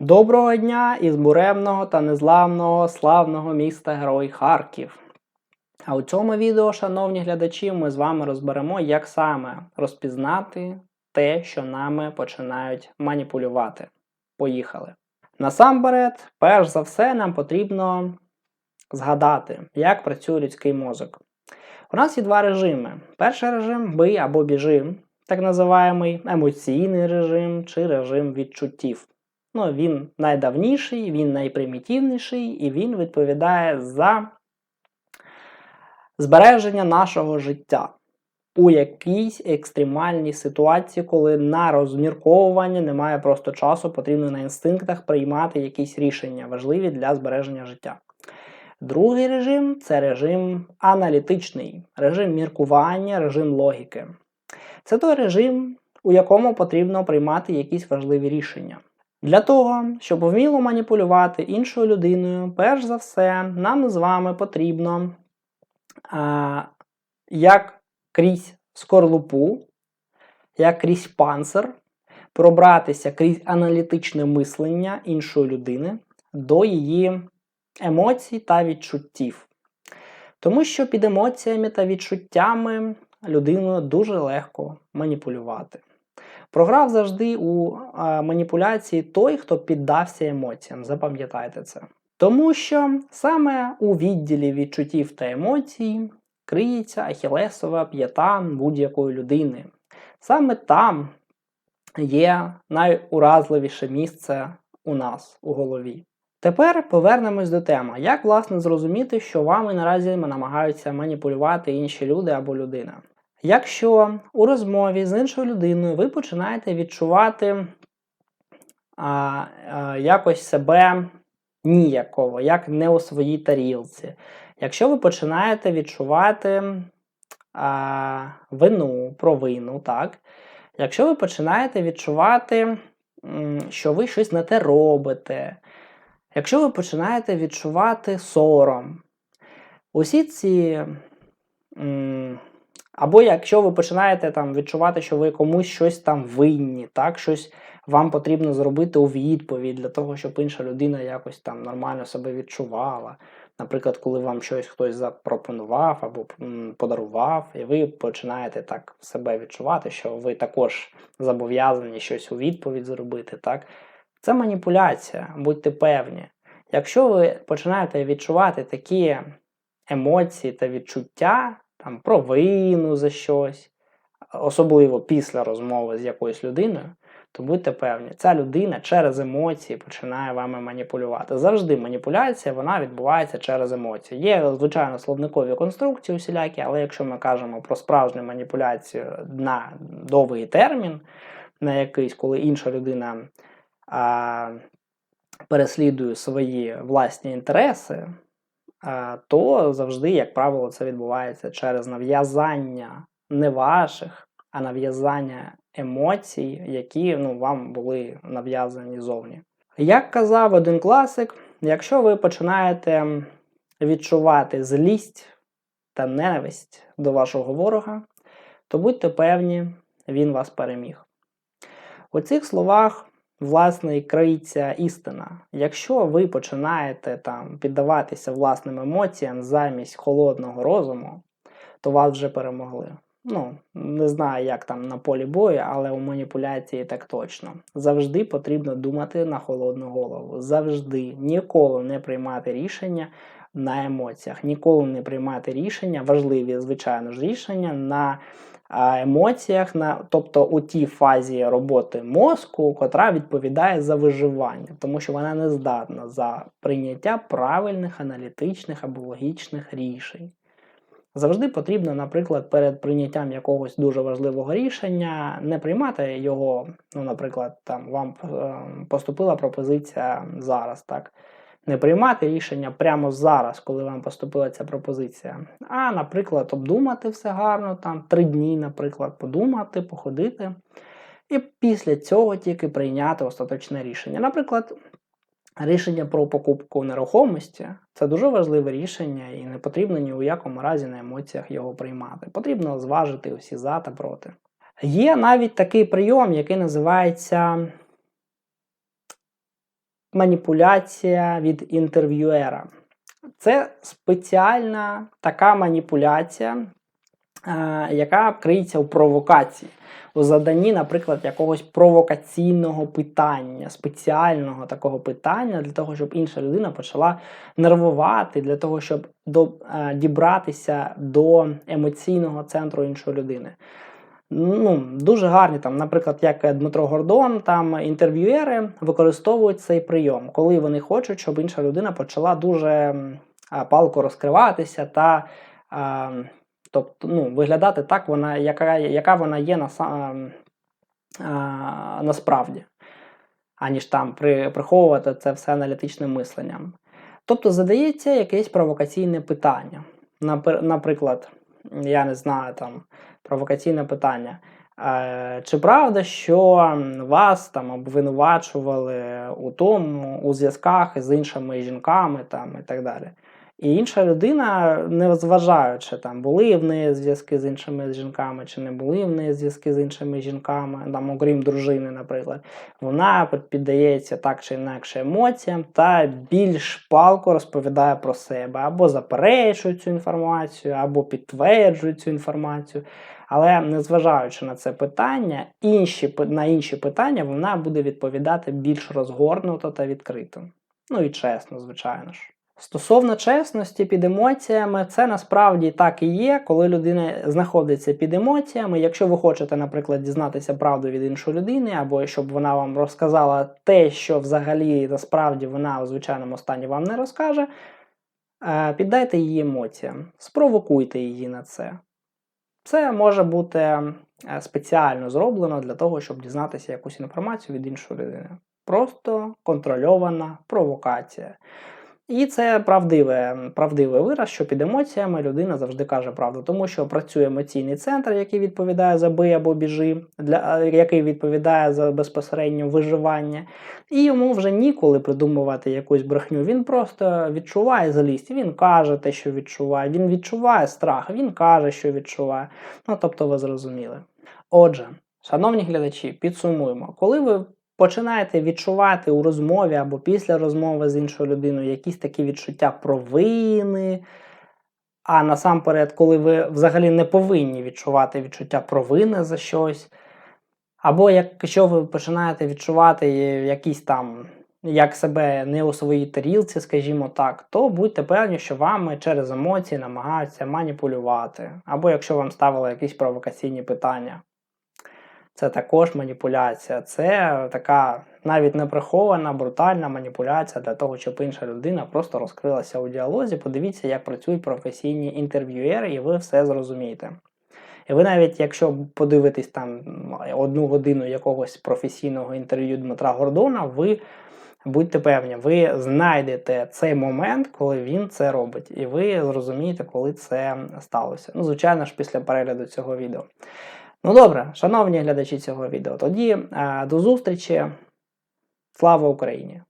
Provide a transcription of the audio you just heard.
Доброго дня із буремного та незламного славного міста Герой Харків. А у цьому відео, шановні глядачі, ми з вами розберемо, як саме розпізнати те, що нами починають маніпулювати. Поїхали. Насамперед, перш за все, нам потрібно згадати, як працює людський мозок. У нас є два режими. Перший режим бий або біжи, так називаємий емоційний режим чи режим відчуттів. Ну, він найдавніший, він найпримітивніший, і він відповідає за збереження нашого життя у якійсь екстремальній ситуації, коли на розмірковування немає просто часу, потрібно на інстинктах приймати якісь рішення, важливі для збереження життя. Другий режим це режим аналітичний, режим міркування, режим логіки. Це той режим, у якому потрібно приймати якісь важливі рішення. Для того, щоб вміло маніпулювати іншою людиною, перш за все, нам з вами потрібно а, як крізь скорлупу, як крізь панцир, пробратися крізь аналітичне мислення іншої людини до її емоцій та відчуттів. Тому що під емоціями та відчуттями людину дуже легко маніпулювати. Програв завжди у а, маніпуляції той, хто піддався емоціям. Запам'ятайте це. Тому що саме у відділі відчуттів та емоцій криється ахілесова п'ята будь-якої людини. Саме там є найуразливіше місце у нас у голові. Тепер повернемось до теми, як власне зрозуміти, що вами наразі намагаються маніпулювати інші люди або людина. Якщо у розмові з іншою людиною ви починаєте відчувати а, а, якось себе ніяково, як не у своїй тарілці, якщо ви починаєте відчувати а, вину, провину, так? якщо ви починаєте відчувати, що ви щось не те робите, якщо ви починаєте відчувати сором, усі ці. Або якщо ви починаєте там відчувати, що ви комусь щось там винні, так, щось вам потрібно зробити у відповідь для того, щоб інша людина якось там нормально себе відчувала. Наприклад, коли вам щось хтось запропонував або подарував, і ви починаєте так себе відчувати, що ви також зобов'язані щось у відповідь зробити, так? Це маніпуляція, будьте певні. Якщо ви починаєте відчувати такі емоції та відчуття, там, провину за щось, особливо після розмови з якоюсь людиною, то будьте певні, ця людина через емоції починає вами маніпулювати. Завжди маніпуляція вона відбувається через емоції. Є, звичайно, словникові конструкції усілякі, але якщо ми кажемо про справжню маніпуляцію на довгий термін, на якийсь, коли інша людина а, переслідує свої власні інтереси, то завжди, як правило, це відбувається через нав'язання не ваших, а нав'язання емоцій, які ну, вам були нав'язані зовні. Як казав один класик, якщо ви починаєте відчувати злість та ненависть до вашого ворога, то будьте певні, він вас переміг. У цих словах власне і криється істина. Якщо ви починаєте там піддаватися власним емоціям замість холодного розуму, то вас вже перемогли. Ну, не знаю, як там на полі бою, але у маніпуляції так точно. Завжди потрібно думати на холодну голову. Завжди ніколи не приймати рішення на емоціях, ніколи не приймати рішення, важливі, звичайно ж, рішення на емоціях, на, тобто у тій фазі роботи мозку, котра відповідає за виживання, тому що вона не здатна за прийняття правильних аналітичних або логічних рішень. Завжди потрібно, наприклад, перед прийняттям якогось дуже важливого рішення не приймати його, ну, наприклад, там вам е, поступила пропозиція зараз, так не приймати рішення прямо зараз, коли вам поступила ця пропозиція. А, наприклад, обдумати все гарно, там три дні, наприклад, подумати, походити. І після цього тільки прийняти остаточне рішення. Наприклад, рішення про покупку нерухомості це дуже важливе рішення, і не потрібно ні у якому разі на емоціях його приймати. Потрібно зважити усі за та проти. Є навіть такий прийом, який називається маніпуляція від інтерв'юера. Це спеціальна така маніпуляція, е, яка криється у провокації, у заданні, наприклад, якогось провокаційного питання, спеціального такого питання, для того, щоб інша людина почала нервувати, для того, щоб е, дібратися до емоційного центру іншої людини. Ну, дуже гарні там, наприклад, як Дмитро Гордон, там інтерв'юери використовують цей прийом, коли вони хочуть, щоб інша людина почала дуже палко розкриватися та а, тобто, ну, виглядати так, вона, яка, яка вона є на, а, насправді, аніж там при, приховувати це все аналітичним мисленням. Тобто задається якесь провокаційне питання. Наприклад, я не знаю там провокаційне питання. Е, Чи правда, що вас там обвинувачували у тому у зв'язках із іншими жінками там і так далі? І інша людина, не зважаючи там, були в неї зв'язки з іншими жінками, чи не були в неї зв'язки з іншими жінками, там, окрім дружини, наприклад, вона піддається так чи інакше емоціям та більш палко розповідає про себе, або заперечує цю інформацію, або підтверджує цю інформацію. Але незважаючи на це питання, інші, на інші питання вона буде відповідати більш розгорнуто та відкрито. Ну і чесно, звичайно ж. Стосовно чесності під емоціями, це насправді так і є, коли людина знаходиться під емоціями. Якщо ви хочете, наприклад, дізнатися правду від іншої людини, або щоб вона вам розказала те, що взагалі насправді вона у звичайному стані вам не розкаже, е, піддайте її емоціям, спровокуйте її на це. Це може бути е, спеціально зроблено для того, щоб дізнатися якусь інформацію від іншої людини. Просто контрольована провокація. І це правдиве, правдивий вираз, що під емоціями людина завжди каже правду, тому що працює емоційний центр, який відповідає за бий або біжи, для, який відповідає за безпосередньо виживання, і йому вже ніколи придумувати якусь брехню. Він просто відчуває злість, він каже те, що відчуває, він відчуває страх, він каже, що відчуває. Ну тобто, ви зрозуміли. Отже, шановні глядачі, підсумуємо, коли ви починаєте відчувати у розмові або після розмови з іншою людиною якісь такі відчуття провини. А насамперед, коли ви взагалі не повинні відчувати відчуття провини за щось. Або якщо ви починаєте відчувати якісь там, як себе не у своїй тарілці, скажімо так, то будьте певні, що вами через емоції намагаються маніпулювати. Або якщо вам ставили якісь провокаційні питання. Це також маніпуляція. Це така навіть не прихована, брутальна маніпуляція для того, щоб інша людина просто розкрилася у діалозі. Подивіться, як працюють професійні інтерв'юєри, і ви все зрозумієте. І ви навіть, якщо подивитесь там одну годину якогось професійного інтерв'ю Дмитра Гордона, ви будьте певні, ви знайдете цей момент, коли він це робить, і ви зрозумієте, коли це сталося. Ну, звичайно ж, після перегляду цього відео. Ну добре, шановні глядачі цього відео, тоді е, до зустрічі. Слава Україні!